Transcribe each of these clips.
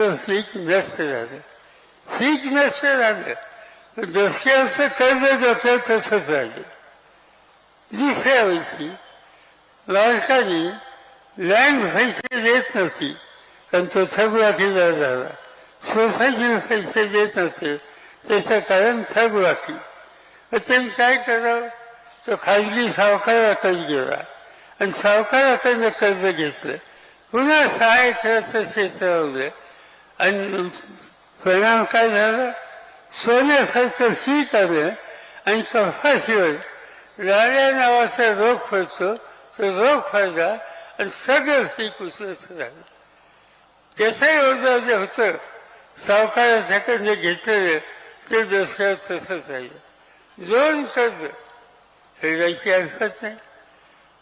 पीक नसतं झालं. पीक नष्ट झालं. डोसक्याचं कर्ज डोक्यावर तसंच झालं. दुसऱ्या वर्षी माणसाने लँड पैसे देत नव्हती. कारण तो थगवाकीदार झाला. सोसायटीने पैसे देत नसते त्याचं कारण थगवाकी त्यांनी काय करावं? तो खाजगी सावकाराकडे गेला. आणि सावकाराकडनं कर्ज घेतलं. पुन्हा सहा एकराचं क्षेत्र लावलं आणि परिणाम काय झाला? सोन्यासारखं पीक आलं आणि कपाशीवर राण्या नावाचा रोग होतो तो रोग व्हायचा आणि सगळं पीक उचलत झालं. त्याचाही ओझा जे होतं सावकाराच्याकडनं घेतलेलं ते दुसऱ्या तसंच राहिलं दोन कर्ज फेडायची ऐकत नाही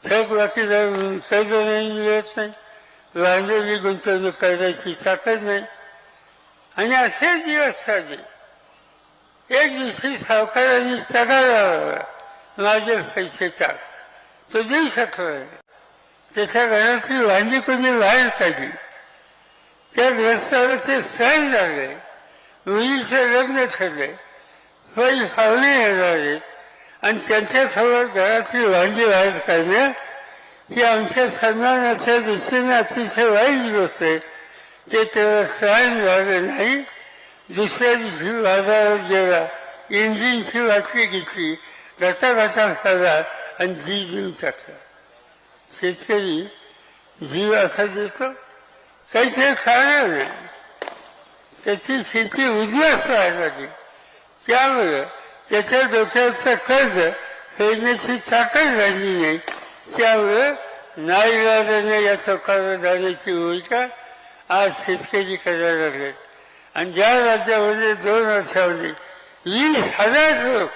थक बाकीदार म्हणून कर्ज नाही मिळत नाही वांदेली गुंतवणूक करायची ताकद नाही आणि असे दिवस चालले. एक दिवशी सावकारांनी चढायला माझे पैसे टाक. तो देऊ शकला नाही. त्याच्या घरातली वांगी कोणी बाहेर काढली त्या ग्रस्तावर ते सण झाले. मुलीचे लग्न ठरले. पण पाहुणे येणार आहेत आणि त्यांच्यासमोर घरातली वांगी बाहेर काढणं ही आमच्या सन्मानाच्या दृष्टीने अतिशय वाईट गोष्ट आहे. ते त्याला सहन झालं नाही. दुसऱ्या दिवशी बाजारात गेला. इंजिनची वाचली घेतली. घटा घटा खाला आणि जीव देऊन टाकला. शेतकरी जीव असा देतो काहीतरी कारण नाही. त्याची शेती उद्ध्वस्त व्हायला लागली. त्यामुळं त्याच्या डोक्याचं कर्ज फेडण्याची ताकद राहिली नाही. त्यामुळं नाईलाजाने या चौकावर जाण्याची भूमिका आज शेतकरी करायला लागले आणि ज्या राज्यामध्ये दोन वर्षामध्ये वीस हजार लोक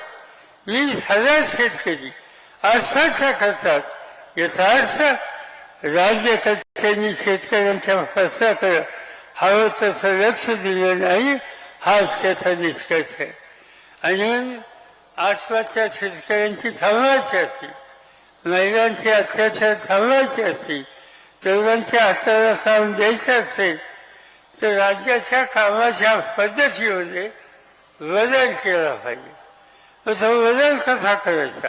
वीस हजार शेतकरी आत्महत्या करतात याचा अर्थ राज्यकर्त्यांनी शेतकऱ्यांच्या प्रश्नाकडे हवं तसं लक्ष दिलं नाही हाच त्याचा निष्कर्ष आहे. आणि म्हणून शेतकऱ्यांची थांबवायची असते महिलांचे अत्याचार थांबवायचे असतील तरुणांच्या हाताला काम द्यायचं असेल तर राज्याच्या कामाच्या पद्धतीमध्ये बदल केला पाहिजे. मग तो बदल कसा करायचा?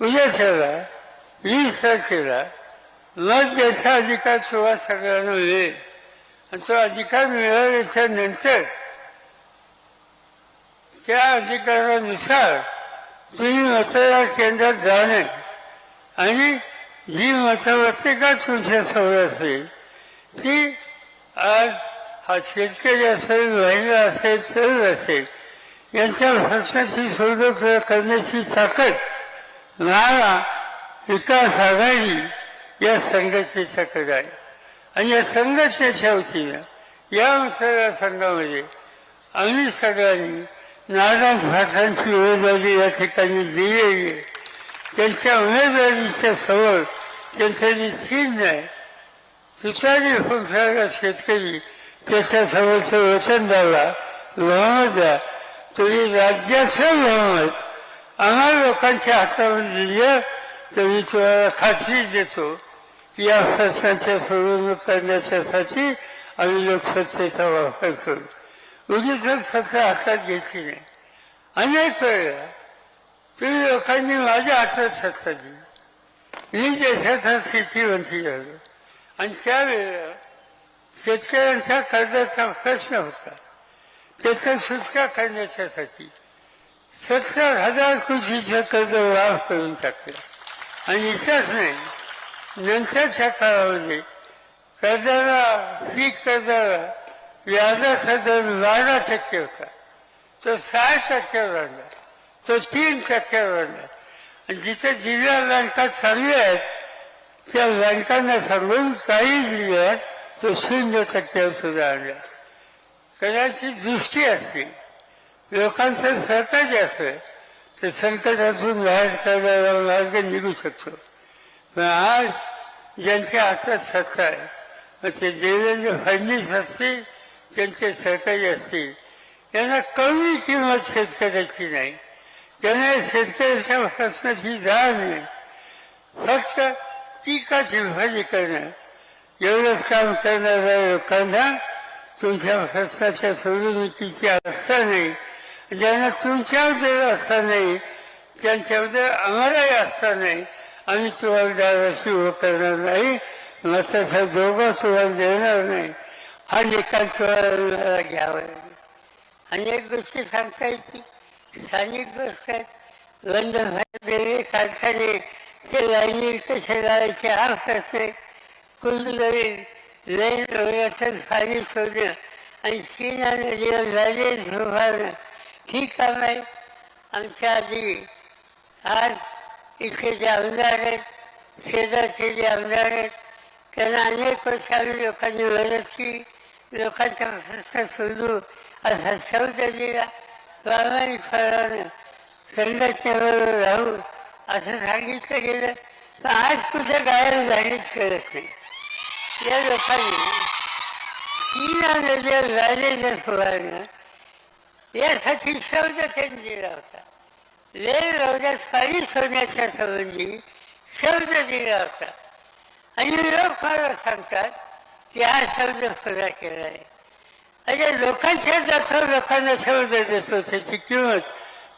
उद्याच्याला वीस तारखेला मग त्याचा अधिकार तुम्हाला सगळ्यांना मिळेल. आणि तो अधिकार मिळाल्याच्या नंतर त्या अधिकारानुसार तुम्ही मतदार केंद्रात जाणे आणि जी मतपत्रिका तुमच्यासमोर असेल ती आज हा शेतकरी असेल महिला असेल सरळ असेल यांच्या प्रश्नाची सोडव करण्याची ताकद नाळा विकास आघाडी या संघटनेच्याकडे आहे. आणि या संघटनेच्या वतीनं या मतदारसंघामध्ये आम्ही सगळ्यांनी नाराज भाषांची उमेदवारी या ठिकाणी दिलेली आहे. त्यांच्या उमेदवारीच्या समोर त्यांचं जे चिन्ह आहे. तुतारी होणारा शेतकरी त्याच्यासमोरचं वचनदारला बहुमत द्या तुम्ही राज्याचं बहुमत आम्हा लोकांच्या हातामध्ये दिलं तर मी तुम्हाला खात्री देतो की या प्रश्नाच्या सोडवणूक करण्याच्यासाठी आम्ही लोकसत्तेचा वापर करू. उगीच सत्ता हातात घेतली नाही. अनेक वेळेला तुम्ही लोकांनी माझ्या हातात सत्ता दिली मी देशाचा शेतीमंत्री झालो आणि त्यावेळेला शेतकऱ्यांच्या कर्जाचा प्रश्न होता त्याचा सुटका करण्याच्यासाठी सत्तर हजार कोटीचं कर्ज माफ करून टाकलं आणि इथंच नाही नंतरच्या काळामध्ये कर्जाला पीक कर्जाला व्याजाचा दर बारा टक्के होता तो सहा टक्के आणला तो तीन टक्क्यावर आणि जिथे जिल्हा बँका चांगल्या आहेत त्या बँकांना सांगून काही जिल्ह्यात तो शून्य टक्क्यावर सुद्धा आणला कदाचित दृष्टी असते. लोकांचं सहकार्य असतं. तर संकटातून बाहेर काढायला मार्ग निघू शकतो. पण आज ज्यांच्या हातात सत्ता आहे मग ते देवेंद्र फडणवीस असतील त्यांचे सहकारी असतील. यांना कमी किंमत शेतकऱ्याची नाही. त्याने शेतकऱ्याच्या प्रश्नाची जाण नाही फक्त पिकाची चिंफाजी करणं एवढंच काम करणाऱ्या लोकांना हो, तुमच्या प्रश्नाच्या सोडवणुकीची अवस्था नाही ज्यांना तुमच्याबद्दल आस्था नाही। त्यांच्याबद्दल आम्हालाही आस्था नाही। आम्ही तुम्हाला दाराशी उभं करणार नाही। मताचा दोघं तुम्हाला देणार नाही। हा निकाल तुम्हाला घ्यावा लागेल आणि एक गोष्टी सांगता येते स्थानिक गोष्ट आहेत देवी कारखाने ते लाईनीत शरीराचे लावायचे हा प्रश्न आहे कुलगरी लैन रोगाचं पाणी शोधणं आणि सीना नदीवर झाले झोपारणं ही काम आहे आमच्या आधी आज इथे जे आमदार आहेत शेजारचे जे आमदार आहेत त्यांना अनेक वर्ष आम्ही लोकांनी मदत केली. लोकांचा प्रश्न सोडू असा शब्द दिला. प्रामाणिकपणाने संघटनेवर राहू असं सांगितलं गेलं. तर आज कुठं गायब झालीच करत नाही. या लोकांनी सीना नदीवर राजेच्या सोहळ्यानं यासाठी शब्द त्यांनी दिला होता. लेह रौद्यात पाणी सोडण्याच्या संबंधी शब्द दिला होता. आणि लोक मला सांगतात की हा शब्द पुरा केला आहे. अरे लोकांच्या जास्त लोकांना शब्द देतो त्याची किंमत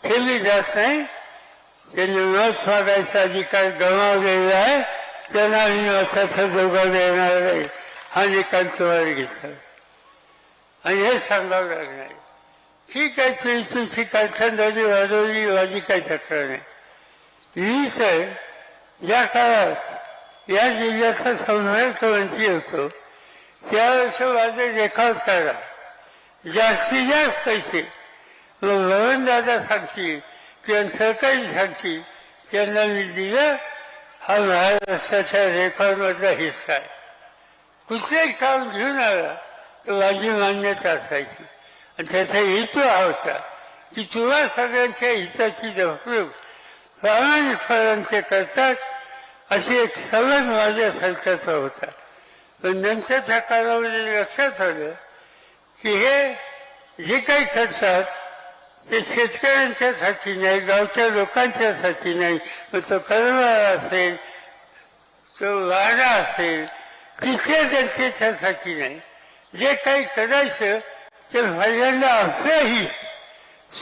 ठेवली जात नाही. त्यांनी मत मागायचा अधिकार गमावलेला आहे. त्यांना आम्ही मताचा जोगा देणार नाही हा निकाल तुम्हाला घेतला आणि हे सांगावं लागणार ठीक आहे तुम्ही तुमची कालखंडाची वाजवली माझी काही तक्रार नाही. मी तर ज्या काळात या जिल्ह्याचा संपर्क मंत्री होतो त्यावेळेस माझा देखाव करा जास्तीत जास्त पैसे. मग दादा सांगतील किंवा सरकारी सांगतील त्यांना मी दिलं हा महाराष्ट्राच्या रेकॉर्डमधला हिस्सा आहे. कुठलंही काम घेऊन आला तर माझी मान्यता असायची. आणि त्याचा हेतू हा होता की तुला सगळ्यांच्या हिताची जपणूक प्रामाणिकपणाचे करतात अशी एक समज माझ्या सरकारचा होता. पण नंतरच्या काळामध्ये लक्षात आलं की हे जे काही करतात ते शेतकऱ्यांच्यासाठी नाही गावच्या लोकांच्यासाठी नाही. मग तो कर्मळ असेल तो वाडा असेल तिथल्या जनतेच्यासाठी नाही. जे काही करायचं ते पहिल्यांदा आपल्याही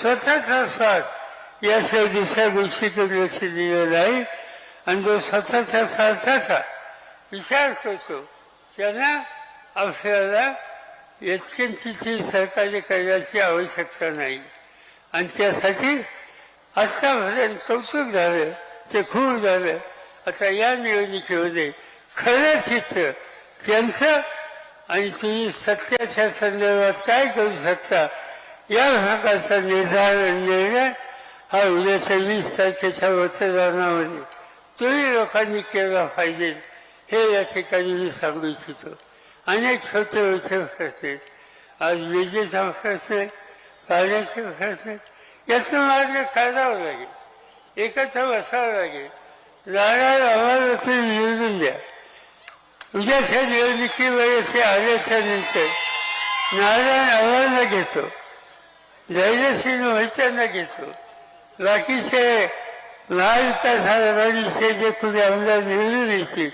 स्वतःचा स्वार्थ याशिवाय दुसऱ्या गोष्टीकडे लक्ष दिलं नाही. आणि जो स्वतःच्या स्वार्थाचा विचार करतो त्यांना आपल्याला इतक्यांची सहकार्य करण्याची आवश्यकता नाही. आणि त्यासाठी आत्तापर्यंत कौतुक झालं ते खूप झालं. आता या निवडणुकीमध्ये खरं चित्र त्यांचं आणि तुम्ही सत्याच्या संदर्भात काय करू शकता या भागाचा निर्धार निर्णय हा उद्याच्या वीस तारखेच्या मतदानामध्ये तुम्ही लोकांनी केला पाहिजे हे या ठिकाणी मी सांगू इच्छितो. अनेक छोटे मोठे प्रश्न आज विजेचा प्रश्न आहे पाण्याचे प्रश्न आहेत याचा मार्ग काढावा लागेल. एकत्र बसावं लागेल. नारायण आम्हाला तुम्ही निवडून द्या. उद्याच्या निवडणुकीमध्ये ते आल्याच्यानंतर नारायण आव्हाना घेतो. धैर्यसिंग मोहित्यांना घेतो. बाकीचे महाविकास आघाडीचे जे कुठे आमदार निवडून येतील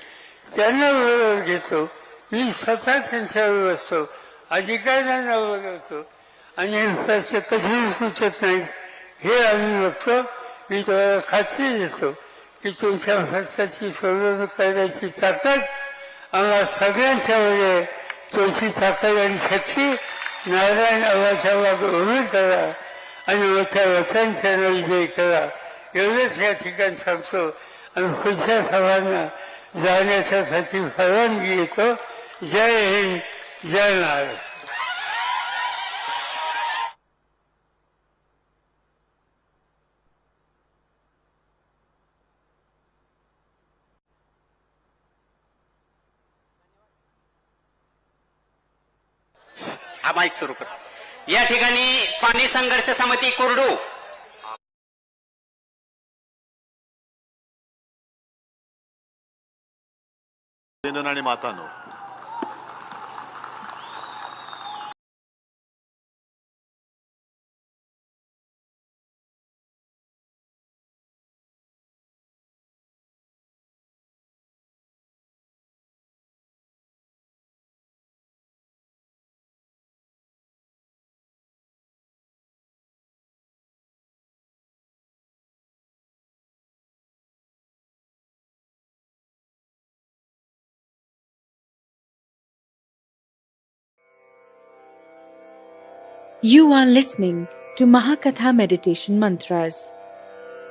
त्यांना बरोबर घेतो. मी स्वतः त्यांच्यावर बसतो अधिकाऱ्यांना असतो. आणि हे प्रश्न सुचत नाही. हे आम्ही बघतो. मी तुम्हाला खात्री देतो की तुमच्या भ्रष्टाची सोडवणूक करण्याची ताकद आम्हाला सगळ्यांच्यामध्ये तुमची ताकद आणि शक्ती नारायण आवाच्या वाद उभी करा आणि मोठ्या वचनच्या विजय करा. एवढंच या ठिकाणी सांगतो. आणि पुढच्या सभांना जाण्याच्यासाठी परवानगी येतो जय हिंद जय महाराष्ट्र हा माईक सुरू कर. या ठिकाणी पाणी संघर्ष समिती कुर्डू. अभिनंदन आणि मातानो You are listening to Mahakatha Meditation Mantras,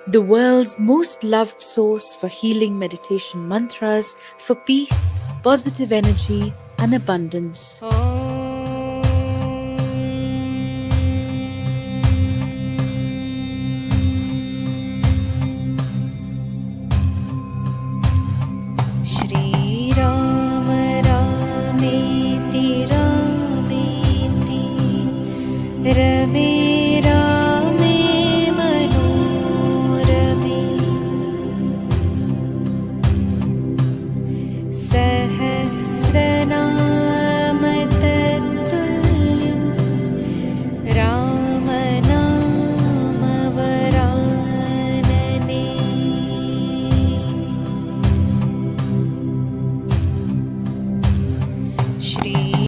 the world's most loved source for healing meditation mantras for peace, positive energy, and abundance. Oh.